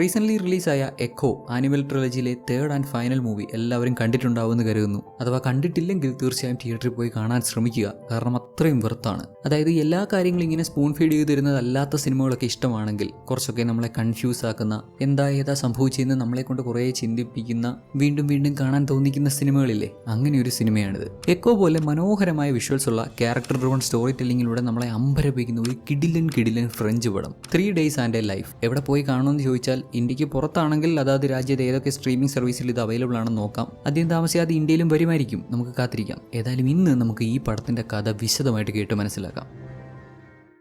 Recent റിലീസായ echo animal ട്രിലജിയിലെ third and final movie എല്ലാവരും കണ്ടിട്ടുണ്ടാവുമെന്ന് കരുതുന്നു. അഥവാ കണ്ടിട്ടില്ലെങ്കിൽ തീർച്ചയായും തിയേറ്ററിൽ പോയി കാണാൻ ശ്രമിക്കുക. കാരണം അത്രയും വെറുത്താണ്. അതായത് എല്ലാ കാര്യങ്ങളും ഇങ്ങനെ സ്പൂൺ ഫീഡ് ചെയ്ത് തരുന്നതല്ലാത്ത സിനിമകളൊക്കെ ഇഷ്ടമാണെങ്കിൽ കുറച്ചൊക്കെ നമ്മളെ കൺഫ്യൂസ് ആക്കുന്ന എന്താ ഏതാ സംഭവിച്ചതെന്ന് നമ്മളെ കൊണ്ട് കുറേ ചിന്തിപ്പിക്കുന്ന വീണ്ടും വീണ്ടും കാണാൻ തോന്നിക്കുന്ന സിനിമകളില്ലേ? അങ്ങനെ ഒരു സിനിമയാണിത്. എക്കോ പോലെ മനോഹരമായ വിഷ്വൽസ് ഉള്ള ക്യാരക്ടർ ഡ്രോൺ സ്റ്റോറി ടെല്ലിങ്ങിലൂടെ നമ്മളെ അമ്പരപ്പിക്കുന്ന ഒരു കിഡിലൻ കിഡിലൻ ഫ്രഞ്ച് പടം. Three days and a life എവിടെ പോയി കാണുമെന്ന് ചോദിച്ചാൽ ഇന്ത്യയ്ക്ക് പുറത്താണെങ്കിൽ അതാത് രാജ്യത്ത് ഏതൊക്കെ സ്ട്രീമിംഗ് സർവീസിൽ ഇത് അവൈലബിൾ ആണെന്ന് നോക്കാം. അധികം താമസിയാതെ ഇന്ത്യയിലും വരുമായിരിക്കും. നമുക്ക് കാത്തിരിക്കാം. ഏതായാലും ഇന്ന് നമുക്ക് ഈ പടത്തിന്റെ കഥ വിശദമായിട്ട് കേട്ട് മനസ്സിലാക്കാം.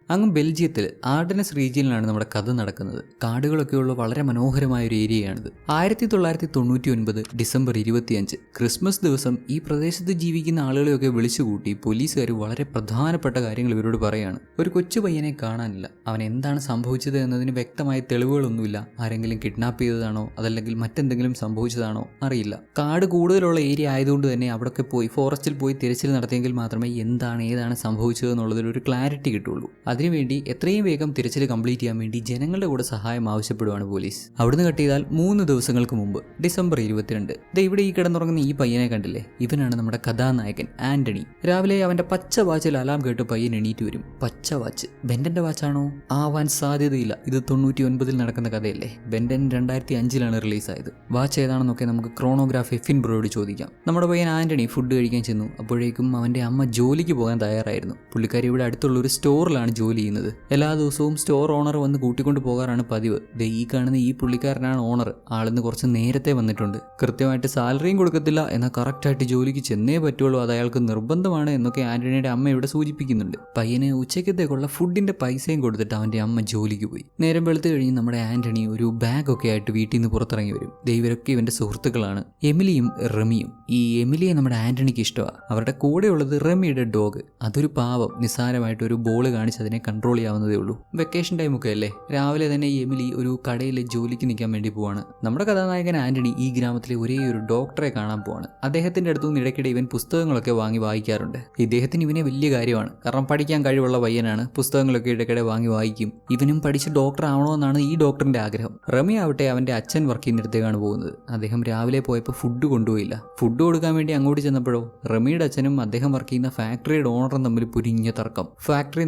അങ്ങ് ബെൽജിയത്തിൽ ആർഡനസ് റീജിയനിലാണ് നമ്മുടെ കഥ നടക്കുന്നത്. കാടുകളൊക്കെയുള്ള വളരെ മനോഹരമായ ഒരു ഏരിയയാണിത്. ആയിരത്തി തൊള്ളായിരത്തി തൊണ്ണൂറ്റി ഒൻപത് ഡിസംബർ ഇരുപത്തിയഞ്ച് ക്രിസ്മസ് ദിവസം ഈ പ്രദേശത്ത് ജീവിക്കുന്ന ആളുകളെയൊക്കെ വിളിച്ചുകൂട്ടി പോലീസുകാർ വളരെ പ്രധാനപ്പെട്ട കാര്യങ്ങൾ ഇവരോട് പറയാണ്. ഒരു കൊച്ചു പയ്യനെ കാണാനില്ല. അവൻ എന്താണ് സംഭവിച്ചത് എന്നതിന് വ്യക്തമായ തെളിവുകളൊന്നുമില്ല. ആരെങ്കിലും കിഡ്നാപ്പ് ചെയ്തതാണോ? അതല്ലെങ്കിൽ മറ്റെന്തെങ്കിലും സംഭവിച്ചതാണോ? അറിയില്ല. കാട് കൂടുതലുള്ള ഏരിയ ആയതുകൊണ്ട് തന്നെ അവിടെയൊക്കെ പോയി ഫോറസ്റ്റിൽ പോയി തിരച്ചിൽ നടത്തിയെങ്കിൽ മാത്രമേ എന്താണ് ഏതാണ് സംഭവിച്ചത് എന്നുള്ളതിൽ ഒരു ക്ലാരിറ്റി കിട്ടുള്ളൂ അതിനുവേണ്ടി എത്രയും വേഗം തിരച്ചിൽ കംപ്ലീറ്റ് ചെയ്യാൻ വേണ്ടി ജനങ്ങളുടെ കൂടെ സഹായം ആവശ്യപ്പെടുവാണ് പോലീസ്. അവിടുന്ന് കട്ട് ചെയ്താൽ മൂന്ന് ദിവസങ്ങൾക്ക് മുമ്പ് ഡിസംബർ ഇരുപത്തിരണ്ട്. ദേ ഇവിടെ ഈ കിടന്നുറങ്ങുന്ന ഈ പയ്യനെ കണ്ടില്ലേ? ഇവനാണ് നമ്മുടെ കഥാനായകൻ ആന്റണി. രാവിലെ അവന്റെ പച്ച വാച്ചിൽ അലാം കേട്ട് പയ്യൻ എണീറ്റ് വരും. പച്ച വാച്ച്. ബെൻഡന്റെ വാച്ചാണോ? ആവാൻ സാധ്യതയില്ല. ഇത് തൊണ്ണൂറ്റി ഒൻപതിൽ നടക്കുന്ന കഥയല്ലേ? ബെന്റൻ രണ്ടായിരത്തി അഞ്ചിലാണ് റിലീസായത്. വാച്ച് ഏതാണെന്നൊക്കെ നമുക്ക് ക്രോണോഗ്രാഫ് എഫിൻ ബ്രോയോട് ചോദിക്കാം. നമ്മുടെ പയ്യൻ ആന്റണി ഫുഡ് കഴിക്കാൻ ചെന്നു. അപ്പോഴേക്കും അവന്റെ അമ്മ ജോലിക്ക് പോകാൻ തയ്യാറായിരുന്നു. പുള്ളിക്കാരി ഇവിടെ അടുത്തുള്ള ഒരു സ്റ്റോറിലാണ് ജോലി ചെയ്യുന്നത്. എല്ലാ ദിവസവും സ്റ്റോർ ഓണർ വന്ന് കൂട്ടിക്കൊണ്ട് പോകാറാണ് പതിവ്. ദേ ഈ കാണുന്ന ഈ പുള്ളിക്കാരനാണ് ഓണർ ആളിന്ന് കുറച്ച് നേരത്തെ വന്നിട്ടുണ്ട്. കൃത്യമായിട്ട് സാലറിയും കൊടുക്കത്തില്ല എന്നാൽ കറക്റ്റായിട്ട് ജോലിക്ക് ചെന്നേ പറ്റുള്ളൂ. അത് അയാൾക്ക് നിർബന്ധമാണ് എന്നൊക്കെ ആന്റണിയുടെ അമ്മ ഇവിടെ സൂചിപ്പിക്കുന്നുണ്ട്. പയ്യനെ ഉച്ചയ്ക്കത്തേക്കുള്ള ഫുഡിന്റെ പൈസയും കൊടുത്തിട്ട് അവന്റെ അമ്മ ജോലിക്ക് പോയി. നേരം വെളുത്ത് കഴിഞ്ഞ് നമ്മുടെ ആന്റണി ഒരു ബാഗൊക്കെ ആയിട്ട് വീട്ടിൽ നിന്ന് പുറത്തിറങ്ങി വരും. ദൈവരൊക്കെ ഇവന്റെ സുഹൃത്തുക്കളാണ്. എമിലിയും റമിയും. ഈ എമിലിയെ നമ്മുടെ ആന്റണിക്ക് ഇഷ്ടമാണ് അവരുടെ കൂടെയുള്ളത് റമിയുടെ ഡോഗ് അതൊരു പാവം. നിസ്സാരമായിട്ട് ഒരു ബോൾ കാണിച്ച് അതിനെ കൺട്രോൾ ചെയ്യാവുന്നതേ ഉള്ളൂ. വെക്കേഷൻ ടൈമൊക്കെ അല്ലേ? രാവിലെ തന്നെ എമിലി ഒരു കടയിൽ ജോലിക്ക് നിൽക്കാൻ വേണ്ടി പോവാണ്. നമ്മുടെ കഥാനായകൻ ആന്റണി ഈ ഗ്രാമത്തിലെ ഒരേ ഒരു ഡോക്ടറെ കാണാൻ പോവാണ്. അദ്ദേഹത്തിന്റെ അടുത്തു നിന്ന് ഇടയ്ക്കിടെ ഇവൻ പുസ്തകങ്ങളൊക്കെ വാങ്ങി വായിക്കാറുണ്ട്. ഇദ്ദേഹത്തിന് ഇവനെ വലിയ കാര്യമാണ്. കാരണം പഠിക്കാൻ കഴിവുള്ള പയ്യനാണ്. പുസ്തകങ്ങളൊക്കെ ഇടയ്ക്കിടെ വാങ്ങി വായിക്കും. ഇവനും പഠിച്ച് ഡോക്ടർ ആവണമെന്നാണ് ഈ ഡോക്ടറിന്റെ ആഗ്രഹം. റമി ആവട്ടെ അവന്റെ അച്ഛൻ വർക്ക് ചെയ്യുന്നിടത്തേക്കാണ് പോകുന്നത്. അദ്ദേഹം രാവിലെ പോയപ്പോൾ ഫുഡ് കൊണ്ടുപോയില്ല. ഫുഡ് കൊടുക്കാൻ വേണ്ടി അങ്ങോട്ട് ചെന്നപ്പോഴോ റമിയുടെ അച്ഛനും അദ്ദേഹം വർക്ക് ചെയ്യുന്ന ഫാക്ടറിയുടെ ഓണറും തമ്മിൽ പുരിഞ്ഞ തർക്കം. ഫാക്ടറി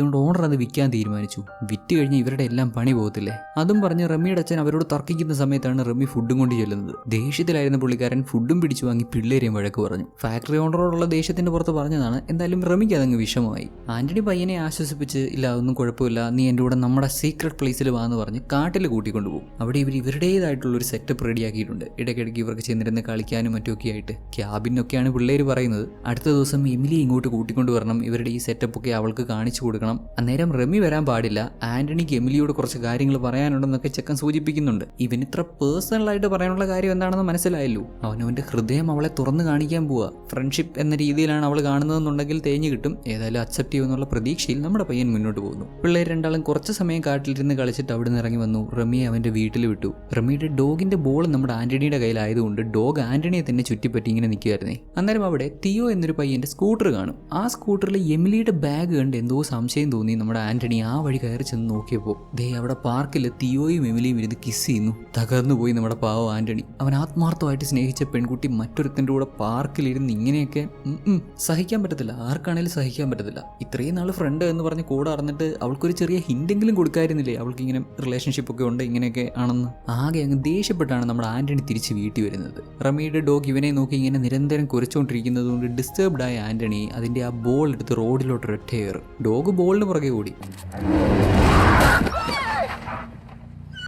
നഷ്ടത്തിലായതുകൊണ്ട് ഓണർ അത് വിൽക്കാൻ തീരുമാനിച്ചു. വിറ്റ് കഴിഞ്ഞ് ഇവരുടെ എല്ലാം പണി പോകത്തില്ലേ? അതും പറഞ്ഞ് റമ്മിയുടെ അച്ഛൻ അവരോട് തർക്കിക്കുന്ന സമയത്താണ് റമ്മി ഫുഡും കൊണ്ട് ചെല്ലുന്നത്. ദേഷ്യത്തിലായിരുന്ന പുള്ളിക്കാരൻ ഫുഡും പിടിച്ചു വാങ്ങി പിള്ളേരെയും വഴക്ക് പറഞ്ഞു. ഫാക്ടറി ഓണറോടുള്ള ദേഷ്യത്തിന്റെ പുറത്ത് പറഞ്ഞതാണ് എന്തായാലും റമിക്ക് അതങ്ങ് വിഷമമായി. ആന്റണി പയ്യനെ ആശ്വസിപ്പിച്ച് ഇല്ല ഒന്നും കുഴപ്പമില്ല. നീ എന്റെ കൂടെ നമ്മുടെ സീക്രട്ട് പ്ലേസിൽ വാന്ന് പറഞ്ഞ് കാട്ടിൽ കൂട്ടിക്കൊണ്ടുപോകും. അവിടെ ഇവർ ഇവരുടേതായിട്ടുള്ള ഒരു സെറ്റപ്പ് റെഡിയാക്കിയിട്ടുണ്ട് ഇടയ്ക്കിടയ്ക്ക് ഇവർക്ക് ചെന്നിരുന്ന് കളിക്കാനും മറ്റുമൊക്കെ ആയിട്ട് ക്യാബിനൊക്കെയാണ് പിള്ളേർ പറയുന്നത്. അടുത്ത ദിവസം എമിലി ഇങ്ങോട്ട് കൂട്ടിക്കൊണ്ട് വരണം. ഇവരുടെ ഈ സെറ്റപ്പ് ഒക്കെ അവൾക്ക് കാണിച്ചു കൊടുക്കണം. അന്നേരം റമി വരാൻ പാടില്ല. ആന്റണിക്ക് എമിലിയോട് കുറച്ച് കാര്യങ്ങൾ പറയാനുണ്ടെന്നൊക്കെ ചെക്കൻ സൂചിപ്പിക്കുന്നുണ്ട്. ഇവൻ ഇത്ര പേഴ്സണലായിട്ട് പറയാനുള്ള കാര്യം എന്താണെന്ന് മനസ്സിലായല്ലോ. അവനവന്റെ ഹൃദയം അവളെ തുറന്നു കാണിക്കാൻ പോവുക ഫ്രണ്ട്ഷിപ്പ് എന്ന രീതിയിലാണ് അവൾ കാണുന്നതെന്നുണ്ടെങ്കിൽ തേഞ്ഞു കിട്ടും. ഏതായാലും അക്സെപ്റ്റ് ചെയ്യുമെന്നുള്ള പ്രതീക്ഷയിൽ നമ്മുടെ പയ്യൻ മുന്നോട്ട് പോകുന്നു. പിള്ളേർ രണ്ടാളും കുറച്ച് സമയം കാട്ടിലിരുന്ന് കളിച്ചിട്ട് അവിടെ നിന്ന് ഇറങ്ങി വന്നു. റമിയെ അവന്റെ വീട്ടിൽ വിട്ടു. റമിയുടെ ഡോഗിന്റെ ബോൾ നമ്മുടെ ആന്റണിയുടെ കയ്യിലായതുകൊണ്ട് ഡോഗ് ആന്റണിയെ തന്നെ ചുറ്റിപ്പറ്റി ഇങ്ങനെ നിൽക്കുമായിരുന്നേ അന്നേരം അവിടെ തിയോ എന്നൊരു പയ്യന്റെ സ്കൂട്ടർ കാണും. ആ സ്കൂട്ടറിൽ എമിലിയുടെ ബാഗ് കണ്ട് എന്തോ സംശയം തോന്നി നമ്മുടെ ആന്റണി ആ വഴി കയറി ചെന്ന് നോക്കിയപ്പോൾ ദേ അവിടെ പാർക്കിൽ തിയോയും എമിലിയും ഇരുന്ന് കിസ് ചെയ്യുന്നു. തകർന്നു പോയി നമ്മുടെ പാവം ആന്റണി. അവൻ ആത്മാർത്ഥമായിട്ട് സ്നേഹിച്ച പെൺകുട്ടി മറ്റൊരുത്തന്റെ കൂടെ പാർക്കിലിരുന്ന് ഇങ്ങനെയൊക്കെ സഹിക്കാൻ പറ്റത്തില്ല. ആർക്കാണേലും സഹിക്കാൻ പറ്റത്തില്ല. ഇത്രയും നാൾ ഫ്രണ്ട് എന്ന് പറഞ്ഞ് കൂടെ അറിഞ്ഞിട്ട് അവൾക്കൊരു ചെറിയ ഹിൻഡെങ്കിലും കൊടുക്കായിരുന്നില്ലേ? അവൾക്ക് ഇങ്ങനെ റിലേഷൻഷിപ്പ് ഒക്കെ ഉണ്ട് ഇങ്ങനെയൊക്കെ ആണെന്ന്. ആകെ അങ്ങ് ദേഷ്യപ്പെട്ടാണ് നമ്മുടെ ആന്റണി തിരിച്ച് വീട്ടിൽ വരുന്നത്. റമിയുടെ ഡോഗ് ഇവനെ നോക്കി ഇങ്ങനെ നിരന്തരം കുരച്ചുകൊണ്ടിരിക്കുന്നത് കൊണ്ട് ഡിസ്റ്റർബ്ഡ് ആയ ആന്റണി അതിന്റെ ആ ബോൾ എടുത്ത് റോഡിലോട്ട് ഒരൊറ്റ ഡോഗ് ഡോഗ് ബോളിന് പുറകെ ഓടി